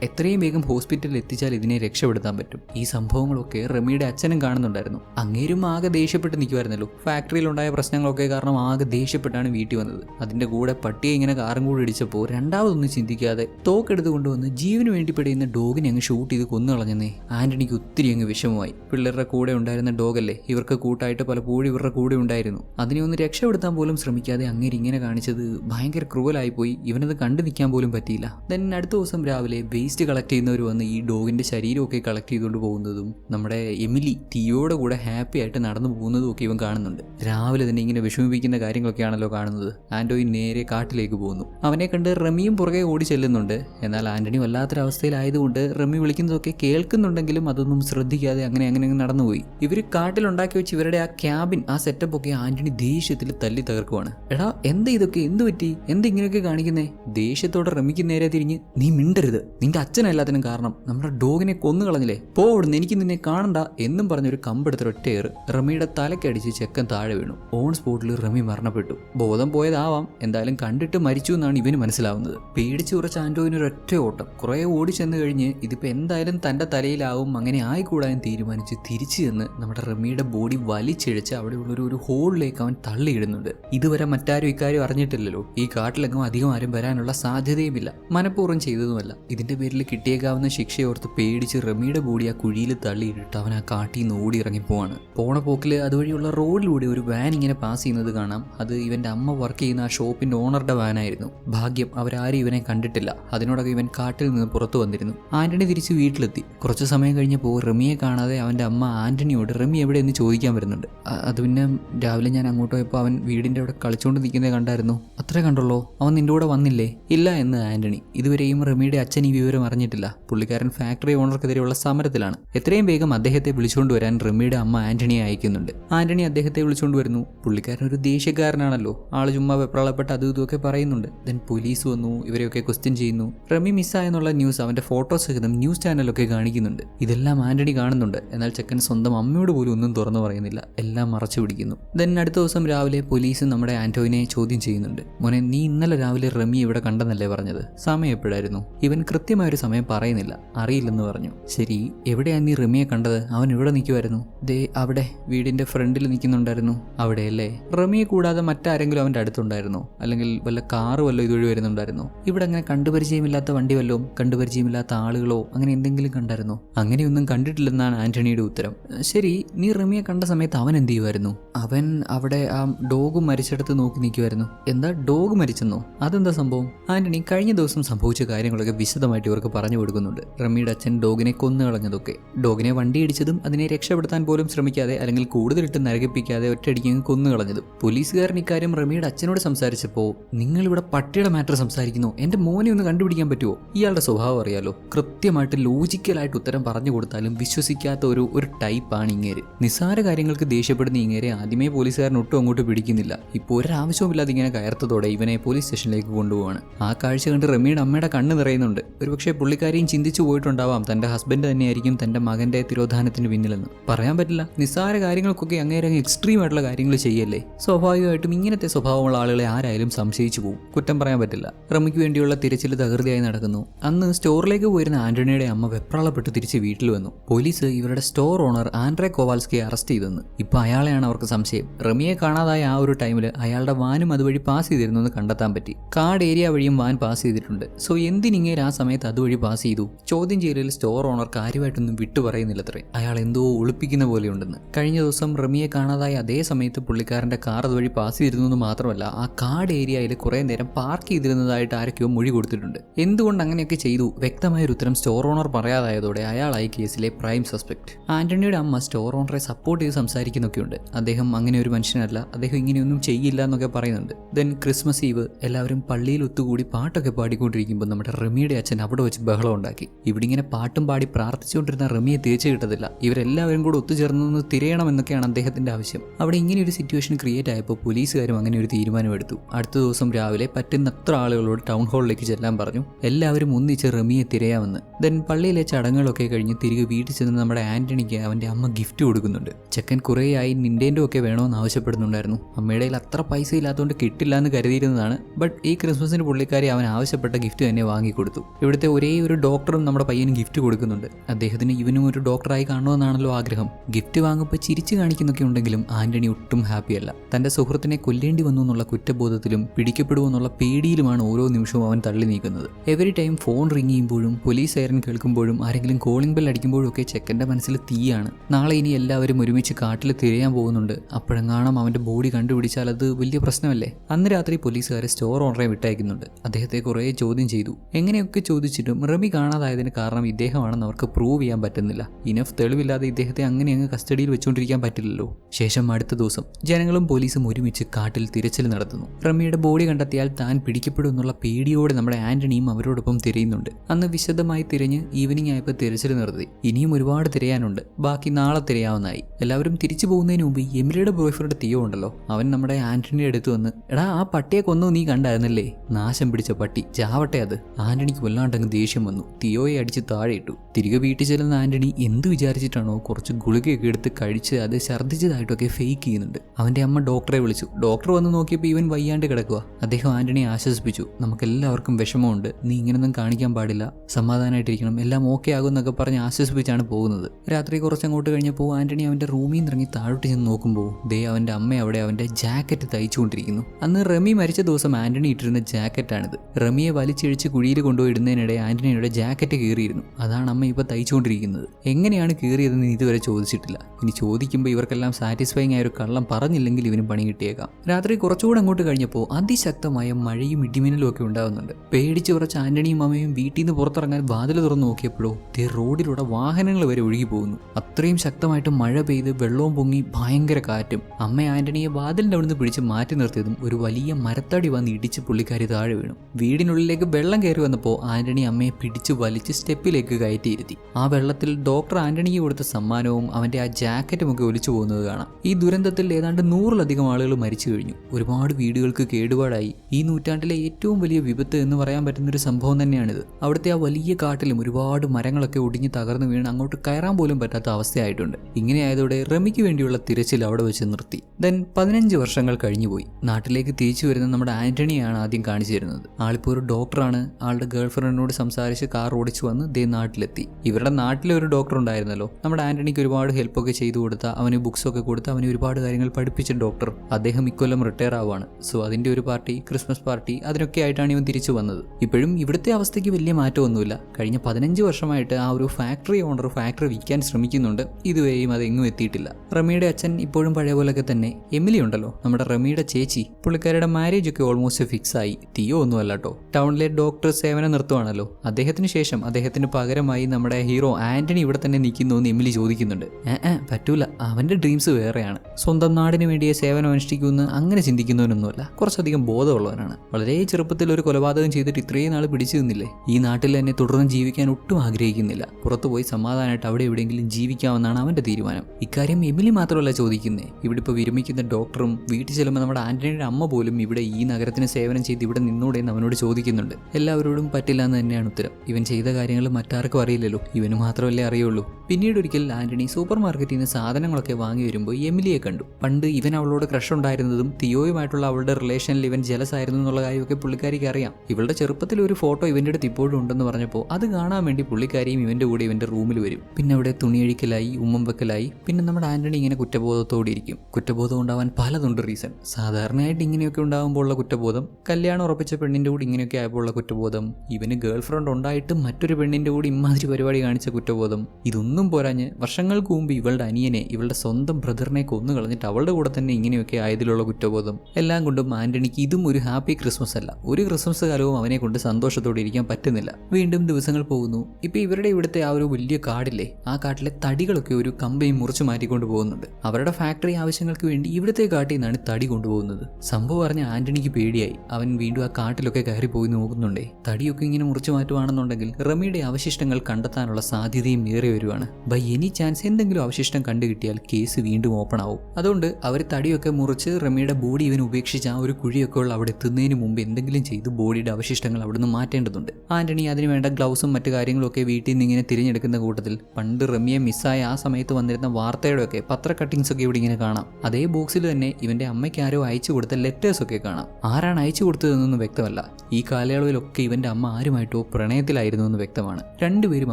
എത്രയും വേഗം ഹോസ്പിറ്റലിൽ എത്തിച്ചാൽ ഇതിനെ രക്ഷപ്പെടുത്താൻ പറ്റും. ഈ സംഭവങ്ങളൊക്കെ റമിയുടെ അച്ഛനും കാണുന്നുണ്ടായിരുന്നു. അങ്ങേരും ആകെ ദേഷ്യപ്പെട്ട് നിൽക്കുമായിരുന്നല്ലോ ഫാക്ടറിയിലുണ്ടായ പ്രശ്നങ്ങളൊക്കെ കാരണം ആകെ ദേഷ്യപ്പെട്ടാണ് വീട്ടിൽ വന്നത്. അതിന്റെ കൂടെ പട്ടിയെ ഇങ്ങനെ കാറും കൂടി ഇടിച്ചപ്പോൾ രണ്ടാമതൊന്നും ചിന്തിക്കാതെ തോക്കെടുത്ത് കൊണ്ടുവന്ന് ജീവന് വേണ്ടി പെടുന്ന ഡോഗിനെ അങ്ങ് ഷൂട്ട് ചെയ്ത് കൊന്നു കളഞ്ഞെന്നേ. ആന്റണിക്ക് ഒത്തിരി അങ്ങ് വിഷമമായി. പിള്ളേരുടെ കൂടെ ഉണ്ടായിരുന്ന ഡോഗല്ലേ? ഇവർക്ക് കൂട്ടായിട്ട് പലപ്പോഴും ഇവരുടെ കൂടെ ഉണ്ടായിരുന്നു. അതിനെ ഒന്ന് രക്ഷപ്പെടുത്താൻ പോലും ശ്രമിക്കാതെ അങ്ങേര് ഇങ്ങനെ കാണിച്ചത് ഭയങ്കര ക്രൂവലായി പോയി ഇവനത് കണ്ടു നിൽക്കാൻ പോലും പറ്റിയില്ല. ദെൻ അടുത്ത ദിവസം രാവിലെ ബേസ് വേസ്റ്റ് കളക്ട് ചെയ്യുന്നവർ വന്ന് ഈ ഡോഗിന്റെ ശരീരമൊക്കെ കളക്ട് ചെയ്തുകൊണ്ട് പോകുന്നതും നമ്മുടെ എമിലി തീയോടെ കൂടെ ഹാപ്പി ആയിട്ട് നടന്നു പോകുന്നതും ഒക്കെ ഇവൻ കാണുന്നുണ്ട്. രാവിലെ തന്നെ ഇങ്ങനെ വിഷമിപ്പിക്കുന്ന കാര്യങ്ങളൊക്കെയാണല്ലോ കാണുന്നത്. ആന്റോയി നേരെ കാട്ടിലേക്ക് പോകുന്നു. അവനെ കണ്ട് റമിയും പുറകെ ഓടി ചെല്ലുന്നുണ്ട്. എന്നാൽ ആന്റണി വല്ലാത്തൊരവസ്ഥയിലായതുകൊണ്ട് റമി വിളിക്കുന്നതൊക്കെ കേൾക്കുന്നുണ്ടെങ്കിലും അതൊന്നും ശ്രദ്ധിക്കാതെ അങ്ങനെ അങ്ങനെ അങ്ങ് നടന്നുപോയി. ഇവർ കാട്ടിലുണ്ടാക്കി വെച്ച് ഇവരുടെ ആ ക്യാബിൻ ആ സെറ്റപ്പ് ഒക്കെ ആന്റണി ദേഷ്യത്തിൽ തല്ലി തകർക്കുവാണ്. എടാ എന്താ ഇതൊക്കെ? എന്ത് പറ്റി? എന്താ ഇങ്ങനെയൊക്കെ കാണിക്കുന്നേ? ദേഷ്യത്തോടെ റമിക്ക് നേരെ തിരിഞ്ഞ് നീ മിണ്ടരുത്. നിന്റെ അച്ഛനല്ലാത്തിനും കാരണം. നമ്മുടെ ഡോഗിനെ കൊന്നു കളഞ്ഞില്ലേ പോ അവിടുന്ന് എനിക്ക് നിന്നെ കാണണ്ട എന്നും പറഞ്ഞൊരു കമ്പെടുത്തൊരു ഒറ്റയർ റമിയുടെ തലക്കടിച്ച് ചെക്കൻ താഴെ വീണു. ഓൺ സ്പോട്ടിൽ റമി മരണപ്പെട്ടു. ബോധം പോയതാവാം. എന്തായാലും കണ്ടിട്ട് മരിച്ചു എന്നാണ് ഇവന് മനസ്സിലാവുന്നത്. പേടിച്ചു ആന്റോയിന് ഒരു ഒറ്റ ഓട്ടം. കുറേ ഓടി ചെന്ന് കഴിഞ്ഞ് ഇതിപ്പോൾ എന്തായാലും തന്റെ തലയിലാവും. അങ്ങനെ ആയിക്കൂടാൻ തീരുമാനിച്ച് തിരിച്ചു ചെന്ന് നമ്മുടെ റമിയുടെ ബോഡി വലിച്ചിഴച്ച് അവിടെയുള്ളൊരു ഒരു ഹോളിലേക്ക് അവൻ തള്ളിയിടുന്നുണ്ട്. ഇതുവരെ മറ്റാരും ഇക്കാര്യം അറിഞ്ഞിട്ടില്ലല്ലോ. ഈ കാട്ടിലെങ്ങും അധികം ആരും വരാനുള്ള സാധ്യതയുമില്ല. മനഃപൂർവം ചെയ്തതുമല്ല. ഇതിന്റെ പേരിൽ കിട്ടിയേക്കാവുന്ന ശിക്ഷയോർത്ത് പേടിച്ച് റമിയുടെ ബോഡി ആ കുഴിയിൽ തള്ളിയിട്ടിട്ട് അവൻ ആ കാട്ടിൽ നിന്ന് ഓടി ഇറങ്ങിപ്പോവാണ് പോണ പോക്കിൽ അതുവഴിയുള്ള റോഡിലൂടെ ഒരു വാൻ ഇങ്ങനെ പാസ് ചെയ്യുന്നത് കാണാം. അത് ഇവന്റെ അമ്മ വർക്ക് ചെയ്യുന്ന ആ ഷോപ്പിന്റെ ഓണറുടെ വാനായിരുന്നു ഭാഗ്യം അവരാരും ഇവനെ കണ്ടിട്ടില്ല. അതിനോടൊക്കെ ഇവൻ കാട്ടിൽ നിന്ന് പുറത്തു വന്നിരുന്നു. ആന്റണി തിരിച്ച് വീട്ടിലെത്തി. കുറച്ച് സമയം കഴിഞ്ഞപ്പോൾ റമിയെ കാണാതെ അവന്റെ അമ്മ ആന്റണിയോട് റമി എവിടെ എന്ന് ചോദിക്കാൻ വരുന്നുണ്ട്. അത് പിന്നെ രാവിലെ ഞാൻ അങ്ങോട്ട് പോയപ്പോൾ അവൻ വീടിന്റെ അവിടെ കളിച്ചുകൊണ്ട് നിൽക്കുന്നത് കണ്ടായിരുന്നു. അത്രേ കണ്ടുള്ളൂ? അവൻ നിന്റെ കൂടെ വന്നില്ലേ? ഇല്ല എന്ന് ആന്റണി. ഇതുവരെയും റമിയുടെ അച്ഛൻ ഈ അറിഞ്ഞിട്ടില്ല. പുള്ളിക്കാരൻ ഫാക്ടറി ഓണർക്കെതിരെയുള്ള സമരത്തിലാണ്. എത്രയും വേഗം അദ്ദേഹത്തെ വിളിച്ചുകൊണ്ട് വരാൻ റിമിയുടെ അമ്മ ആന്റണിയെ അയക്കുന്നുണ്ട്. ആന്റണി അദ്ദേഹത്തെ വിളിച്ചുകൊണ്ട് വരുന്നു. പുള്ളിക്കാരൻ ഒരു ദേഷ്യക്കാരനാണല്ലോ. ആൾ ചുമ്മാ വെപ്രാളപ്പെട്ട് അതും ഇതുമൊക്കെ പറയുന്നുണ്ട്. ദെൻ പോലീസ് വന്നു. ഇവരെയൊക്കെ ക്വസ്റ്റ്യൻ ചെയ്യുന്നു. റമി മിസ്സായെന്നുള്ള ന്യൂസ് അവന്റെ ഫോട്ടോ സഹിതം ന്യൂസ് ചാനലൊക്കെ കാണിക്കുന്നുണ്ട്. ഇതെല്ലാം ആന്റണി കാണുന്നുണ്ട്. എന്നാൽ ചെക്കൻ സ്വന്തം അമ്മയോട് പോലും ഒന്നും തുറന്നു പറയുന്നില്ല. എല്ലാം മറച്ചു പിടിക്കുന്നു. ദെൻ അടുത്ത ദിവസം രാവിലെ പോലീസ് നമ്മുടെ ആന്റോയിനെ ചോദ്യം ചെയ്യുന്നുണ്ട്. മോനെ നീ ഇന്നലെ രാവിലെ റമി ഇവിടെ കണ്ടെന്നല്ലേ പറഞ്ഞത്? സമയം എപ്പോഴായിരുന്നു? ഇവൻ കൃത്യമായ ഒരു സമയം പറയുന്നില്ല. അറിയില്ലെന്ന് പറഞ്ഞു. ശരി എവിടെയാണ് നീ റമിയെ കണ്ടത്? അവൻ ഇവിടെ നിൽക്കുമായിരുന്നു ദേ അവിടെ വീടിന്റെ ഫ്രണ്ടിൽ നിൽക്കുന്നുണ്ടായിരുന്നു. അവിടെയല്ലേ? റമിയെ കൂടാതെ മറ്റാരെങ്കിലും അവന്റെ അടുത്തുണ്ടായിരുന്നു. അല്ലെങ്കിൽ വല്ല കാറ് വല്ലോ ഇതുവഴി വരുന്നുണ്ടായിരുന്നു. ഇവിടെ അങ്ങനെ കണ്ടുപരിചയമില്ലാത്ത വണ്ടി വല്ലതും കണ്ടുപരിചയമില്ലാത്ത ആളുകളോ അങ്ങനെ എന്തെങ്കിലും കണ്ടായിരുന്നു. അങ്ങനെയൊന്നും കണ്ടിട്ടില്ലെന്നാണ് ആന്റണിയുടെ ഉത്തരം. ശരി നീ റമിയെ കണ്ട സമയത്ത് അവൻ എന്ത് ചെയ്യുമായിരുന്നു അവൻ അവിടെ ആ ഡോഗ് മരിച്ചെടുത്ത് നോക്കി നിൽക്കുമായിരുന്നു എന്താ ഡോഗ് മരിച്ചെന്നോ? അതെന്താ സംഭവം? ആന്റണി കഴിഞ്ഞ ദിവസം സംഭവിച്ച കാര്യങ്ങളൊക്കെ വിശദമായിട്ട് ഇവർക്ക് പറഞ്ഞു കൊടുക്കുന്നുണ്ട്. റമ്മിയുടെ അച്ഛൻ ഡോഗിനെ കൊന്നു കളഞ്ഞതൊക്കെ. ഡോഗിനെ വണ്ടി ഇടിച്ചതും അതിനെ രക്ഷപ്പെടുത്താൻ പോലും ശ്രമിക്കാതെ അല്ലെങ്കിൽ കൂടുതലിട്ട് നരകിപ്പിക്കാതെ ഒറ്റയടിക്ക് കൊന്നു കളഞ്ഞതും. പോലീസുകാരൻ ഇക്കാര്യം റമ്മിയുടെ അച്ഛനോട് സംസാരിച്ചപ്പോൾ നിങ്ങൾ ഇവിടെ പട്ടിയുടെ മാറ്റർ സംസാരിക്കുന്നു. എന്റെ മോനെ ഒന്ന് കണ്ടുപിടിക്കാൻ പറ്റുമോ ഇയാളുടെ സ്വഭാവം അറിയാലോ. കൃത്യമായിട്ട് ലോജിക്കലായിട്ട് ഉത്തരം പറഞ്ഞു കൊടുത്താലും വിശ്വസിക്കാത്ത ഒരു ഒരു ടൈപ്പാണ് ഇങ്ങേര്. നിസ്സാര കാര്യങ്ങൾക്ക് ദേഷ്യപ്പെടുന്ന ഇങ്ങേരെ ആദ്യമേ പോലീസുകാരൻ ഒട്ടും അങ്ങോട്ട് പിടിക്കുന്നില്ല. ഇപ്പോൾ ഒരാവശ്യവുമില്ലാതെ ഇങ്ങനെ കയർത്തതോടെ ഇവനെ പോലീസ് സ്റ്റേഷനിലേക്ക് കൊണ്ടുപോവാണ്. ആ കാഴ്ച കണ്ട് റമ്മിയുടെ അമ്മയുടെ കണ്ണ് നിറയുന്നുണ്ട്. ഒരുപക്ഷെ പുള്ളിക്കാരിയും ചിന്തിച്ചു പോയിട്ടുണ്ടാവാം തന്റെ ഹസ്ബൻഡ് തന്നെയായിരിക്കും തന്റെ മകന്റെ തിരോധാനത്തിന് പിന്നിലെന്ന്. പറയാൻ പറ്റില്ല. നിസ്സാര കാര്യങ്ങൾക്കൊക്കെ അങ്ങേരെ അങ്ങ് എക്സ്ട്രീം ആയിട്ടുള്ള കാര്യങ്ങൾ ചെയ്യല്ലേ? സ്വാഭാവികമായിട്ടും ഇങ്ങനത്തെ സ്വഭാവമുള്ള ആളുകളെ ആരായാലും സംശയിച്ചു പോകും കുറ്റം പറയാൻ പറ്റില്ല. റമിക്ക് വേണ്ടിയുള്ള തിരച്ചിൽ തകൃതിയായി നടക്കുന്നു. അന്ന് സ്റ്റോറിലേക്ക് പോയിരുന്ന ആന്റണിയുടെ അമ്മ വെപ്രാളപ്പെട്ട് തിരിച്ച് വീട്ടിൽ വന്നു. പോലീസ് ഇവരുടെ സ്റ്റോർ ഓണർ ആൻഡ്രെ കോവാൽസ്കിയെ അറസ്റ്റ് ചെയ്തെന്ന്. ഇപ്പൊ അയാളെയാണ് അവർക്ക് സംശയം. റമിയെ കാണാതായ ആ ഒരു ടൈമിൽ അയാളുടെ വാനും അതുവഴി പാസ് ചെയ്തിരുന്നു എന്ന് കണ്ടെത്താൻ പറ്റി. കാർഡ് ഏരിയ വഴിയും വാൻ പാസ് ചെയ്തിട്ടുണ്ട്. സോ എന്തിനിങ്ങേര് ആ സമയത്ത് അതുവഴി പാസ് ചെയ്തു. ചോദ്യം ചെയ്യലിൽ സ്റ്റോർ ഓണർ കാര്യമായിട്ടൊന്നും വിട്ടുപറയുന്നില്ലത്രേ അയാൾ എന്തോ ഒളിപ്പിക്കുന്ന പോലെയുണ്ടെന്ന്. കഴിഞ്ഞ ദിവസം റമിയെ കാണാതായ അതേ സമയത്ത് പുള്ളിക്കാരന്റെ കാർ അതുവഴി പാസ് ചെയ്തിരുന്നു എന്ന് മാത്രമല്ല ആ കാട് ഏരിയയിൽ കുറെ നേരം പാർക്ക് ചെയ്തിരുന്നതായിട്ട് ആരൊക്കെയോ മൊഴി കൊടുത്തിട്ടുണ്ട്. എന്തുകൊണ്ട് അങ്ങനെയൊക്കെ ചെയ്തു? വ്യക്തമായ ഒരു ഉത്തരം സ്റ്റോർ ഓണർ പറയാതായതോടെ അയാളായി കേസിലെ പ്രൈം സസ്പെക്ട് ആന്റണിയുടെ അമ്മ സ്റ്റോർ ഓണറെ സപ്പോർട്ട് ചെയ്ത് സംസാരിക്കുന്നൊക്കെയുണ്ട്. അദ്ദേഹം അങ്ങനെ ഒരു മനുഷ്യനല്ല. അദ്ദേഹം ഇങ്ങനെയൊന്നും ചെയ്യില്ല എന്നൊക്കെ പറയുന്നുണ്ട്. ദെൻ ക്രിസ്മസ് ഈവ് എല്ലാവരും പള്ളിയിൽ ഒത്തുകൂടി പാട്ടൊക്കെ പാടിക്കൊണ്ടിരിക്കുമ്പോൾ നമ്മുടെ റമിയുടെ അച്ഛൻ അവിടെ വെച്ച് ബഹളം ഉണ്ടാക്കി. ഇവിടെ ഇങ്ങനെ പാട്ടും പാടി പ്രാർത്ഥിച്ചുകൊണ്ടിരുന്ന റമിയെ തിരിച്ചു കിട്ടത്തില്ല. ഇവരെല്ലാവരും കൂടെ ഒത്തുചേർന്നൊന്ന് തിരയണമെന്നൊക്കെയാണ് അദ്ദേഹത്തിന്റെ ആവശ്യം. അവിടെ ഇങ്ങനെ ഒരു സിറ്റുവേഷൻ ക്രിയേറ്റ് ആയപ്പോൾ പോലീസുകാരും അങ്ങനെ ഒരു തീരുമാനമെടുത്തു. അടുത്ത ദിവസം രാവിലെ പറ്റുന്നത്ര ആളുകളോട് ടൗൺ ഹാളിലേക്ക് ചെല്ലാൻ പറഞ്ഞു. എല്ലാവരും ഒന്നിച്ച് റമിയെ തിരയാമെന്ന്. ദെൻ പള്ളിയിലെ ചടങ്ങുകളൊക്കെ കഴിഞ്ഞ് തിരികെ വീട്ടിൽ ചെന്ന് നമ്മുടെ ആന്റണിക്ക് അവന്റെ അമ്മ ഗിഫ്റ്റ് കൊടുക്കുന്നുണ്ട്. ചെക്കൻ കുറേയായി നിന്റേന്റെ ഒക്കെ വേണമെന്ന് ആവശ്യപ്പെടുന്നുണ്ടായിരുന്നു. അമ്മയുടെ അത്ര പൈസ ഇല്ലാത്തതുകൊണ്ട് കിട്ടില്ല എന്ന് കരുതിയിരുന്നതാണ്. ബട്ട് ഈ ക്രിസ്മസിന് പുള്ളിക്കാരി അവൻ ആവശ്യപ്പെട്ട ഗിഫ്റ്റ് തന്നെ വാങ്ങിക്കൊടുത്തു. ഇവിടുത്തെ ഒരേ ഒരു ഡോക്ടറും നമ്മുടെ പയ്യന് ഗിഫ്റ്റ് കൊടുക്കുന്നുണ്ട്. അദ്ദേഹത്തിന് ഇവനും ഒരു ഡോക്ടറായി കാണണമെന്നാണല്ലോ ആഗ്രഹം. ഗിഫ്റ്റ് വാങ്ങുമ്പോൾ ചിരിച്ചു കാണിക്കുന്നൊക്കെ ഉണ്ടെങ്കിലും ആന്റണി ഒട്ടും ഹാപ്പിയല്ല തന്റെ സുഹൃത്തിനെ കൊല്ലേണ്ടി വന്നു എന്നുള്ള കുറ്റബോധത്തിലും പിടിക്കപ്പെടുമെന്നുള്ള പേടിയിലുമാണ് ഓരോ നിമിഷവും അവൻ തള്ളി നീക്കുന്നത്. എവറി ടൈം ഫോൺ റിങ് ചെയ്യുമ്പോഴും പോലീസ് സൈറൻ കേൾക്കുമ്പോഴും ആരെങ്കിലും കോളിംഗ് ബെൽ അടിക്കുമ്പോഴും ഒക്കെ ചെക്കന്റെ മനസ്സിൽ തീയാണ്. നാളെ ഇനി എല്ലാവരും ഒരുമിച്ച് കാട്ടിൽ തിരയാൻ പോകുന്നുണ്ട്. അപ്പോഴെങ്ങാണം അവന്റെ ബോഡി കണ്ടുപിടിച്ചാൽ അത് വലിയ പ്രശ്നമല്ലേ? അന്ന് രാത്രി പോലീസുകാരെ സ്റ്റോർ ഓണറെ വിട്ടയക്കുന്നുണ്ട്. അദ്ദേഹത്തെ കുറേ ചോദ്യം ചെയ്തു. എങ്ങനെയൊക്കെ ചോദിച്ചിട്ടും അന്വേഷിച്ചിട്ടും റമി കാണാതായതിന് കാരണം ഇദ്ദേഹമാണെന്ന് അവർക്ക് പ്രൂവ് ചെയ്യാൻ പറ്റുന്നില്ല. ഇനഫ് തെളിവില്ലാതെ ഇദ്ദേഹത്തെ അങ്ങനെ അങ്ങ് കസ്റ്റഡിയിൽ വെച്ചുകൊണ്ടിരിക്കാൻ പറ്റില്ലല്ലോ. ശേഷം അടുത്ത ദിവസം ജനങ്ങളും പോലീസും ഒരുമിച്ച് കാട്ടിൽ തിരച്ചിൽ നടത്തുന്നു. റമിയുടെ ബോഡി കണ്ടെത്തിയാൽ താൻ പിടിക്കപ്പെടും എന്നുള്ള പേടിയോടെ നമ്മുടെ ആന്റണിയും അവരോടൊപ്പം തിരയുന്നുണ്ട്. അന്ന് വിശദമായി തിരഞ്ഞ് ഈവനിങ് ആയപ്പോൾ തിരച്ചിൽ നിർത്തി ഇനിയും ഒരുപാട് തിരയാനുണ്ട്. ബാക്കി നാളെ തിരയാവുന്നതായി. എല്ലാവരും തിരിച്ചു പോകുന്നതിന് മുമ്പ് എമിലിയുടെ ബോയ്ഫ്രണ്ട് തിയോ ഉണ്ടല്ലോ. അവൻ നമ്മുടെ ആന്റണിയുടെ അടുത്ത് വന്ന് എടാ ആ പട്ടിയെ കൊന്നു നീ കണ്ടായിരുന്നല്ലേ? നാശം പിടിച്ച പട്ടി. ചാവട്ടെ അത്. ആന്റണിക്ക് വല്ലാണ്ടങ്ങ് ദേഷ്യം വന്നു. തിയോയെ അടിച്ച് താഴെയിട്ടു. തിരികെ വീട്ടിൽ ചെല്ലുന്ന ആന്റണി എന്ത് വിചാരിച്ചിട്ടാണോ കുറച്ച് ഗുളികയൊക്കെ എടുത്ത് കഴിച്ച് അത് ഛർദ്ദിച്ചതായിട്ടൊക്കെ ഫേക്ക് ചെയ്യുന്നുണ്ട്. അവന്റെ അമ്മ ഡോക്ടറെ വിളിച്ചു. ഡോക്ടർ വന്ന് നോക്കിയപ്പോൾ ഇവൻ വയ്യാണ്ട് കിടക്കുക അദ്ദേഹം ആന്റണിയെ ആശ്വസിപ്പിച്ചു. നമുക്കെല്ലാവർക്കും വിഷമമുണ്ട്. നീ ഇങ്ങനൊന്നും കാണിക്കാൻ പാടില്ല. സമാധാനമായിട്ടിരിക്കണം എല്ലാം ഓക്കെ ആകും എന്നൊക്കെ പറഞ്ഞ് ആശ്വസിപ്പിച്ചാണ് പോകുന്നത്. രാത്രി കുറച്ചങ്ങോട്ട് കഴിഞ്ഞപ്പോൾ ആന്റണി അവന്റെ റൂമിൽ നിന്ന് ഇറങ്ങി താഴോട്ട് ചെന്ന് നോക്കുമ്പോൾ ദേ അവന്റെ അമ്മ അവിടെ അവന്റെ ജാക്കറ്റ് തയ്ച്ചുകൊണ്ടിരിക്കുന്നു. അന്ന് റമി മരിച്ച ദിവസം ആന്റണി ഇട്ടിരുന്ന ജാക്കറ്റാണിത് റമിയെ വലിച്ചിഴിച്ച് കുഴിയിൽ കൊണ്ടുപോയി ഇടുന്നതിനിടെ ആന്റണിയുടെ ജാക്കറ്റ് കീറിയിരുന്നു. അതാണ് അമ്മ ഇപ്പോൾ തയ്ച്ചുകൊണ്ടിരിക്കുന്നത്. എങ്ങനെയാണ് കീറിയതെന്ന് ഇതുവരെ ചോദിച്ചിട്ടില്ല. ഇനി ചോദിക്കുമ്പോൾ ഇവർക്കെല്ലാം സാറ്റിസ്ഫൈങ് ആയ ഒരു കള്ളം പറഞ്ഞില്ലെങ്കിൽ ഇവന് പണി കിട്ടിയേക്കാം. രാത്രി കുറച്ചുകൂടെ അങ്ങോട്ട് കഴിഞ്ഞപ്പോൾ അതിശക്തമായ മഴയും ഇടിമിന്നലും ഒക്കെ ഉണ്ടാകുന്നുണ്ട് പേടിച്ച് കുറച്ച് ആന്റണിയും അമ്മയും വീട്ടിൽ നിന്ന് പുറത്തിറങ്ങാൻ വാതിൽ തുറന്ന് നോക്കിയപ്പോഴോ ദേ റോഡിലൂടെ വാഹനങ്ങൾ വരെ ഒഴുകി പോകുന്നു. അത്രയും ശക്തമായിട്ട് മഴ പെയ്ത് വെള്ളവും പൊങ്ങി ഭയങ്കര കാറ്റും. അമ്മ ആന്റണിയെ വാതിലിന്റെ അവിടുന്ന് പിടിച്ച് മാറ്റി നിർത്തിയതും ഒരു വലിയ മരത്തടി വന്ന് ഇടിച്ച് പുള്ളിക്കാരി താഴെ വീണു. വീടിനുള്ളിലേക്ക് വെള്ളം കയറി വന്നപ്പോൾ ആന്റണി അമ്മയെ പിടിച്ച് വലിച്ച് സ്റ്റെപ്പിലേക്ക് കയറ്റിയിരുത്തി. ആ വെള്ളത്തിൽ ഡോക്ടർ ആന്റണിക്ക് കൊടുത്ത സമ്മാനവും അവന്റെ ആ ജാക്കറ്റും ഒക്കെ ഒലിച്ചു പോകുന്നത് കാണാം. ഈ ദുരന്തത്തിൽ ഏതാണ്ട് നൂറിലധികം ആളുകൾ മരിച്ചു കഴിഞ്ഞു. ഒരുപാട് വീടുകൾക്ക് കേടുപാടായി. ഈ നൂറ്റാണ്ടിലെ ഏറ്റവും വലിയ വിപത്ത് എന്ന് പറയാൻ പറ്റുന്ന ഒരു സംഭവം തന്നെയാണിത്. അവിടുത്തെ ആ വലിയ കാട്ടിലും ഒരുപാട് മരങ്ങളൊക്കെ ഒടിഞ്ഞ് തകർന്നു വീണ് അങ്ങോട്ട് കയറാൻ പോലും പറ്റാത്ത അവസ്ഥയായിട്ടുണ്ട്. ഇങ്ങനെയായതോടെ റമിക്ക് വേണ്ടിയുള്ള തിരച്ചിൽ അവിടെ വെച്ച് നിർത്തി. ദെൻ പതിനഞ്ച് വർഷങ്ങൾ കഴിഞ്ഞുപോയി നാട്ടിലേക്ക് തിരിച്ചു വരുന്ന നമ്മുടെ ആന്റണിയാണ് ആദ്യം കാണിച്ചു തരുന്നത് ആളിപ്പോൾ ഒരു ഡോക്ടറാണ്. ആളുടെ ഗേൾഫ്രണ്ടിനോട് സംസാരിച്ച് കാർ ഓടിച്ചു വന്ന് ദേ നാട്ടിലെത്തി. ഇവരുടെ നാട്ടിലെ ഒരു ഡോക്ടർ ഉണ്ടായിരുന്നല്ലോ. നമ്മുടെ ആന്റണിക്ക് ഒരുപാട് ഹെൽപ്പൊക്കെ ചെയ്തു കൊടുത്ത അവന് ബുക്സ് ഒക്കെ കൊടുത്ത് അവന് ഒരുപാട് കാര്യങ്ങൾ പഠിപ്പിച്ച ഡോക്ടർ അദ്ദേഹം ഇക്കൊല്ലം റിട്ടയർ ആവുകയാണ് സോ അതിന്റെ ഒരു പാർട്ടി ക്രിസ്മസ് പാർട്ടി അതിനൊക്കെ ആയിട്ടാണ് ഇവൻ തിരിച്ചു വന്നത്. ഇപ്പോഴും ഇവിടുത്തെ അവസ്ഥയ്ക്ക് വലിയ മാറ്റമൊന്നുമില്ല. കഴിഞ്ഞ പതിനഞ്ച് വർഷമായിട്ട് ആ ഒരു ഫാക്ടറി ഓണർ ഫാക്ടറി വിൽക്കാൻ ശ്രമിക്കുന്നുണ്ട്. ഇതുവരെയും അത് എങ്ങും എത്തിയിട്ടില്ല. റമിയുടെ അച്ഛൻ ഇപ്പോഴും പഴയ പോലൊക്കെ തന്നെ. എമിലി ഉണ്ടല്ലോ നമ്മുടെ റമിയുടെ ചേച്ചി. പുള്ളിക്കാരുടെ മാരേജ് ഒക്കെ ഓൾമോസ്റ്റ് ഫിക്സ് ആയി. തീയോ ഒന്നുമല്ല കേട്ടോ ടൗണിലെ ഡോക്ടർ സേവനം നിർത്തുവാണല്ലോ. അദ്ദേഹത്തിന് ശേഷം അദ്ദേഹത്തിന് പകരമായി നമ്മുടെ ഹീറോ ആന്റണി ഇവിടെ തന്നെ നിൽക്കുന്നു എന്ന് എമിലി ചോദിക്കുന്നുണ്ട്. ഏ പറ്റൂല. അവന്റെ ഡ്രീംസ് വേറെയാണ്. സ്വന്തം നാടിന് വേണ്ടിയ സേവനം അനുഷ്ഠിക്കുമെന്ന് അങ്ങനെ ചിന്തിക്കുന്നവനൊന്നുമല്ല. കുറച്ചധികം ബോധമുള്ളവനാണ്. വളരെ ചെറുപ്പത്തിൽ ഒരു കൊലപാതകം ചെയ്തിട്ട് ഇത്രയും നാൾ പിടിച്ചു നിന്നില്ലേ? ഈ നാട്ടിൽ തന്നെ തുടർന്ന് ജീവിക്കാൻ ഒട്ടും ആഗ്രഹിക്കുന്നില്ല. പുറത്തു പോയി സമാധാനമായിട്ട് അവിടെ എവിടെയെങ്കിലും ജീവിക്കാമെന്നാണ് അവന്റെ തീരുമാനം. ഇക്കാര്യം എമിലി മാത്രമല്ല ചോദിക്കുന്നേ. ഇവിടെ ഇപ്പോൾ വിരമിക്കുന്ന ഡോക്ടറും വീട്ടിൽ ചെല്ലുമ്പോൾ നമ്മുടെ ആന്റണിയുടെ അമ്മ പോലും ഇവിടെ ഈ നഗരത്തിന് സേവനം ചെയ്ത് ഇവിടെ നിന്നൂടെ അവനോട് ചോദിക്കുന്നുണ്ട്. എല്ലാവരോടും പറ്റില്ല എന്ന് തന്നെയാണ് ഉത്തരം. ഇവൻ ചെയ്ത കാര്യങ്ങൾ മറ്റാർക്കും അറിയില്ലല്ലോ. ഇവന് മാത്രമല്ലേ അറിയുള്ളൂ. പിന്നീട് ഒരിക്കൽ ആന്റണി സൂപ്പർ മാർക്കറ്റിൽ നിന്ന് സാധനങ്ങളൊക്കെ വാങ്ങി വരുമ്പോൾ എമിലിയെ കണ്ടു. പണ്ട് ഇവൻ അവളോട് ക്രഷ് ഉണ്ടായിരുന്നതും തിയോയുമായിട്ടുള്ള അവളുടെ റിലേഷനിൽ ഇവൻ ജലസ് ആയിരുന്നു എന്നുള്ള കാര്യമൊക്കെ പുള്ളിക്കാരിക്ക് അറിയാം. ഇവളുടെ ചെറുപ്പത്തിൽ ഒരു ഫോട്ടോ ഇവന്റെ അടുത്ത് ഇപ്പോഴും ഉണ്ടെന്ന് പറഞ്ഞപ്പോൾ അത് കാണാൻ വേണ്ടി പുള്ളിക്കാരിയും ഇവന്റെ കൂടെ ഇവന്റെ റൂമിൽ വരും. പിന്നെ അവിടെ തുണിയഴിക്കലായി ഉമ്മം വെക്കലായി. പിന്നെ നമ്മുടെ ആന്റണി ഇങ്ങനെ കുറ്റബോധത്തോടെ ഇരിക്കും. കുറ്റബോധം ഉണ്ടാവാൻ പലതുണ്ട് റീസൺ സാധാരണയായിട്ട് ഇങ്ങനെയൊക്കെ ഉണ്ടാകുമ്പോൾ ഉള്ള കുറ്റബോധം കല്യാണം ഉറപ്പിച്ച പെണ്ണിന്റെ കൂടെ ഇങ്ങനെയൊക്കെ ആയപ്പോൾ ഉള്ള കുറ്റബോധം ഇവന് ഗേൾ ഫ്രണ്ട് ഉണ്ടായിട്ടും മറ്റൊരു പെണ്ണിന്റെ കൂടി ഇമ്മാതിരി പരിപാടി കാണിച്ച കുറ്റബോധം ഇതൊന്നും പോരാഞ്ഞ് വർഷങ്ങൾക്ക് മുമ്പ് ഇവളുടെ അനിയനെ ഇവളുടെ സ്വന്തം ബ്രദറിനെ കൊന്നു കളഞ്ഞിട്ട് അവളുടെ കൂടെ തന്നെ ഇങ്ങനെയൊക്കെ ആയതിലുള്ള കുറ്റബോധം. എല്ലാം കൊണ്ടും ആന്റണിക്ക് ഇതും ഒരു ഹാപ്പി ക്രിസ്മസ് അല്ല. ഒരു ക്രിസ്മസ് കാലവും അവനെ കൊണ്ട് സന്തോഷത്തോടെ ഇരിക്കാൻ പറ്റുന്നില്ല. വീണ്ടും ദിവസങ്ങൾ പോകുന്നു. ഇപ്പൊ ഇവരുടെ ഇവിടുത്തെ ആ ഒരു വലിയ കാടില്ലേ ആ കാട്ടിലെ തടികളൊക്കെ ഒരു കമ്പയും മുറിച്ചു മാറ്റിക്കൊണ്ട് പോകുന്നുണ്ട്. അവരുടെ ഫാക്ടറി ആവശ്യങ്ങൾക്ക് വേണ്ടി ഇവിടുത്തെ കാട്ടിൽ നിന്നാണ് തടി കൊണ്ടുപോകുന്നത്. സംഭവം പറഞ്ഞ ആന്റണിക്ക് പേടിയായി. അവൻ വീണ്ടും ആ കാട്ടിലൊക്കെ കയറി പോയി നോക്കുന്നുണ്ടേ. തടിയൊക്കെ ഇങ്ങനെ മുറിച്ചു മാറ്റുവാണെന്നുണ്ടെങ്കിൽ റമിയുടെ അവശിഷ്ടങ്ങൾ കണ്ടെത്താനുള്ള സാധ്യതയും ഏറെ വരുവാണ്. ബൈ എനി ചാൻസ് എന്തെങ്കിലും അവശിഷ്ടം കണ്ടു കിട്ടിയാൽ കേസ് വീണ്ടും ഓപ്പൺ ആവും. അതുകൊണ്ട് അവർ തടിയൊക്കെ മുറിച്ച് റമിയുടെ ബോഡി ഇവൻ ഉപേക്ഷിച്ച് ആ ഒരു കുഴിയൊക്കെ ഉള്ള അവിടെ എത്തുന്നതിന് മുമ്പ് എന്തെങ്കിലും ചെയ്ത് ബോഡിയുടെ അവശിഷ്ടങ്ങൾ അവിടുന്ന് മാറ്റേണ്ടതുണ്ട്. ആന്റണി അതിന് വേണ്ട ഗ്ലൗസും മറ്റു കാര്യങ്ങളൊക്കെ വീട്ടിൽ നിന്ന് ഇങ്ങനെ തിരഞ്ഞെടുക്കുന്ന കൂട്ടത്തിൽ പണ്ട് റമിയെ മിസ്സായ ആ സമയത്ത് വന്നിരുന്ന വാർത്തയുടെ ഒക്കെ പത്ര കട്ടിങ്സ് ഒക്കെ ഇവിടെ ഇങ്ങനെ കാണാം. അതേ ബോക്സിൽ തന്നെ ഇവന്റെ അമ്മയ്ക്ക് ആരോ അയച്ചു കൊടുത്ത ലെറ്റേഴ്സ് ഒക്കെ കാണാം. ആരാണ് അയച്ചു കൊടുത്തതെന്നൊന്നും വ്യക്തമല്ല. ഈ കാലയളവിലൊക്കെ ഇവന്റെ അമ്മ ആരുമായിട്ടോ പ്രണയത്തിലായിരുന്നു എന്ന് വ്യക്തമാണ്. രണ്ടുപേരും